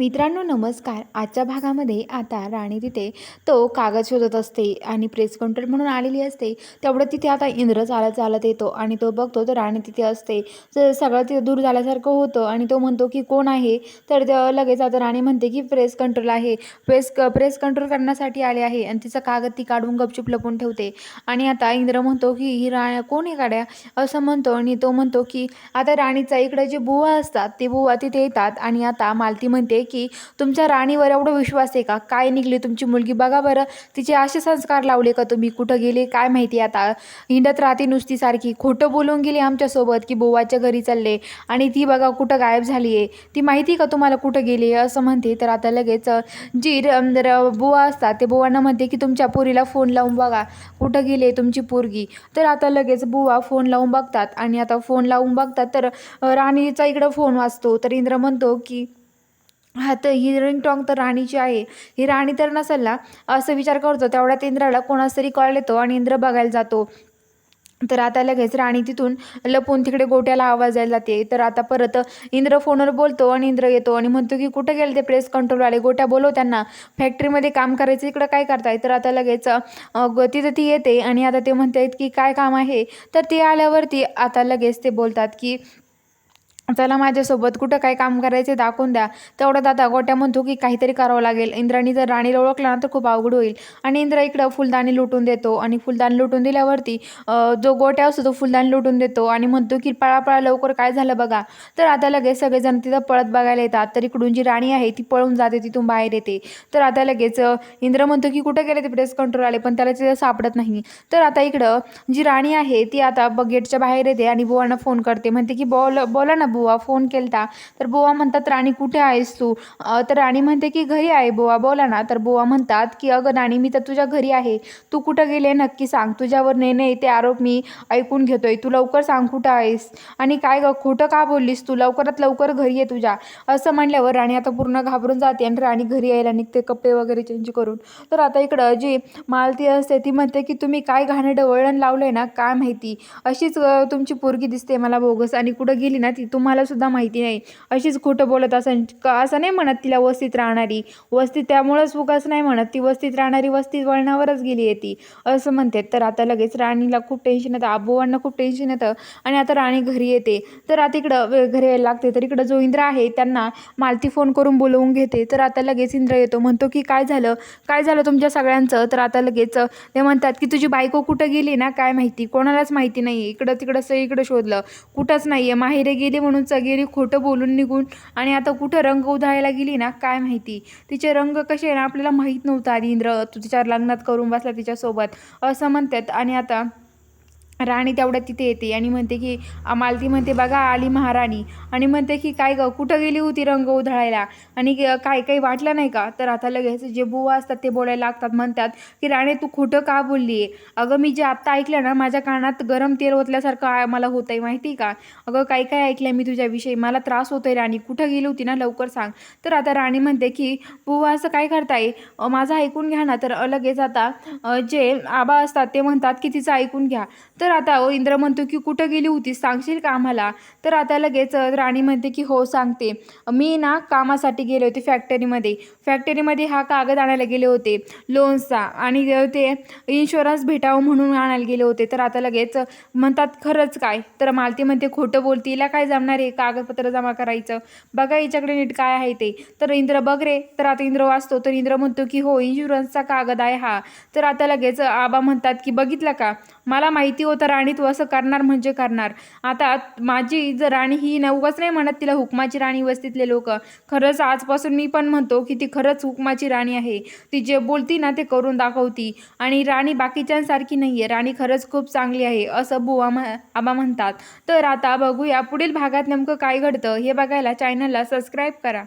मित्रांनो नमस्कार. आजच्या भागामध्ये आता राणी तिथे तो कागद शोधत असते आणि प्रेस काउंटर म्हणून आलेली असते. तेवढं तिथे आता इंद्र चालत चालत येतो आणि तो बघतो तर राणी तिथे असते. तर सगळं तिथे दूर झाल्यासारखं होतं आणि तो म्हणतो की कोण आहे? तर ते लगेच आता राणी म्हणते की प्रेस कंट्रोल आहे. प्रेस क प्रेस कंट्रोल करण्यासाठी आले आहे आणि तिचा कागद ती काढून गपचूप लपून ठेवते. आणि आता इंद्र म्हणतो की ही रा कोण आहे काड्या असं म्हणतो आणि तो म्हणतो की आता राणीचा इकडे जे बुवा असतात ते बुवा तिथे येतात आणि आता मालती म्हणते की तुमच्या राणीवर एवढं विश्वास आहे का? काय निघली तुमची मुलगी? बघा बरं तिचे असे संस्कार लावले का तुम्ही? कुठं गेले? काय माहिती आता? हिंडत राहते नुसती सारखी. खोटं बोलून गेली आमच्यासोबत की बुवाच्या घरी चालले. आणि ती बघा कुठं गायब झाली आहे. ती माहिती का तुम्हाला कुठं गेली आहे? असं म्हणते. तर आता लगेच जी र- बुवा असतात ते बुवांना म्हणते की तुमच्या पोरीला फोन लावून बघा. कुठं गेली आहे तुमची पोरगी? तर आता लगेच बुवा फोन लावून बघतात. आणि आता फोन लावून बघतात तर राणीचा इकडं फोन वाजतो तर इंद्र म्हणतो की हा तर ही रिंगटॉंग तर राणीची आहे ही राणी तर नसेल ना असं विचार करतो. तेवढ्यात इंद्राला कोणास तरी कॉल येतो आणि इंद्र बघायला जातो. तर आता लगेच राणी तिथून लपून तिकडे गोट्याला आवाज यायला जाते. तर आता परत इंद्र फोनवर बोलतो आणि इंद्र येतो आणि म्हणतो की कुठं गेले ते प्रेस कंट्रोलवाले गोट्या बोलव त्यांना. फॅक्टरीमध्ये काम करायचं इकडं काय करताय? तर आता लगेच ग- तिथं ती येते आणि आता ते म्हणतायत की काय काम आहे? तर ती आल्यावरती आता लगेच ते बोलतात की चला माझ्यासोबत कुठं काय काम करायचे दाखवून द्या. तेवढं दादा गोट्या म्हणतो की काहीतरी करावं लागेल. इंद्राणी जर राणीला ओळखलं ना तर खूप अवघड होईल. आणि इंद्र इकडं फुलदाणी लुटून देतो आणि फुलदाणी लुटून दिल्यावरती जो गोट्या असतो तो फुलदाणी लुटून देतो आणि म्हणतो की पळापळा लवकर काय झालं बघा. तर आता लगेच सगळेजण तिथं पळत बघायला येतात. तर इकडून जी राणी आहे ती पळून जाते तिथून बाहेर येते. तर आता लगेच इंद्र म्हणतो की कुठं गेले ते प्रेस कंट्रोल आले पण त्याला तिथं सापडत नाही. तर आता इकडं जी राणी आहे ती आता गेटच्या बाहेर येते आणि बुवांना फोन करते. म्हणते की बोल बोला ना बुवा फोन केलता. तर बुवा म्हणतात राणी कुठे आहेस तू? तर राणी म्हणते की घरी आहे बुवा बोला ना. तर बुवा म्हणतात की अगं राणी मी तर तुझ्या घरी आहे. तू कुठं गेले नक्की सांग. तुझ्यावर नेणे ते आरोप मी ऐकून घेतोय. तू लवकर सांग कुठं आहेस? आणि काय ग खोटं का बोललीस तू? लवकरात लवकर घरी ये तुझ्या. असं म्हणल्यावर राणी आता पूर्ण घाबरून जाते आणि राणी घरी यायला निघते कपडे वगैरे चेंज करून. तर आता इकडं जी मालती असते ती म्हणते की तुम्ही काय घाणेरडं वळण लावलंय ना? काय माहिती? अशीच तुमची पोरगी दिसते मला बोगस. आणि कुठं गेली ना ती? तुम्हाला सुद्धा माहिती नाही. अशीच खोटं बोलत असं असं नाही म्हणत तिला वस्तीत राहणारी? वस्तीत त्यामुळंच उगाच नाही म्हणत ती वस्तीत राहणारी वस्तीत वळणावरच गेली आहे ती. असं म्हणते तर आता लगेच राणीला खूप टेन्शन येतं आबोवांना खूप टेन्शन येतं आणि आता राणी घरी येते. तर आता इकडं वे- घरी यायला लागते. तर इकडं जो इंद्र आहे त्यांना मालती फोन करून बोलवून घेते. तर आता लगेच इंद्र येतो. म्हणतो की काय झालं? काय झालं तुमच्या सगळ्यांचं? तर आता लगेच ते म्हणतात की तुझी बायको कुठं गेली ना? काय माहिती? कोणालाच माहिती नाही. इकडं तिकडं सगळीकडं शोधलं. कुठंच नाही आहे माहेरे गेली म्हणून सगळी खोटं बोलून निघून आणि आता कुठं रंग उधळायला गेली ना काय माहिती? तिचे रंग कसे आहे ना आपल्याला माहीत नव्हतं आधी इंद्र तू तिच्या लग्नात करून बसला तिच्यासोबत असं म्हणतात. आणि आता राणी तेवढ्या तिथे येते आणि म्हणते की मालती म्हणते बघा आली महाराणी. आणि म्हणते की काय ग कुठं गेली होती रंग उधळायला? आणि काय काही वाटलं नाही का? तर आता लगेच जे बुवा असतात ते बोलायला लागतात म्हणतात की राणे तू खोटं का बोलली आहे अगं मी जे आत्ता ऐकलं ना माझ्या कानात गरम तेल ओतल्यासारखं मला होतं आहे माहिती का? अगं काय काय ऐकलं मी तुझ्याविषयी मला त्रास होतोय राणी कुठं गेली होती ना लवकर सांग. तर आता राणी म्हणते की बुवा असं काय करताय? माझं ऐकून घ्या ना. तर लगेच आता जे आबा असतात ते म्हणतात की तिचं ऐकून घ्या. तर तर आता इंद्र म्हणतो की कुठं गेली होती सांगशील का आम्हाला? तर आता लगेच राणी म्हणते की हो सांगते. मी ना कामासाठी गेले होते फॅक्टरीमध्ये. फॅक्टरीमध्ये हा कागद आणायला गेले होते लोन्सचा. आणि ते इन्शुरन्स भेटावं म्हणून आणायला गेले होते. तर आता लगेच म्हणतात खरंच काय? तर मालती म्हणते खोटं बोलते हिला काय जमणार आहे कागदपत्र जमा करायचं? बघा हिच्याकडे नीट काय आहे ते. तर इंद्र बघ रे. तर आता इंद्र वाचतो. तर इंद्र म्हणतो की हो इन्शुरन्सचा कागद आहे हा. तर आता लगेच आबा म्हणतात की बघितलं का? मला माहिती होतं तर राणी तू असं करणार म्हणजे करणार. आता माझी जर राणी ही न उगाच नाही म्हणत तिला हुकमाची राणी वस्तीतले लोक. खरंच आजपासून मी पण म्हणतो की ती खरंच हुकमाची राणी आहे. ती जे बोलती ना ते करून दाखवती. आणि राणी बाकीच्यांसारखी नाही आहे राणी खरंच खूप चांगली आहे असं बुवा म आबा म्हणतात. तर आता बघूया पुढील भागात नेमकं काय घडतं हे बघायला चॅनलला सबस्क्राईब करा.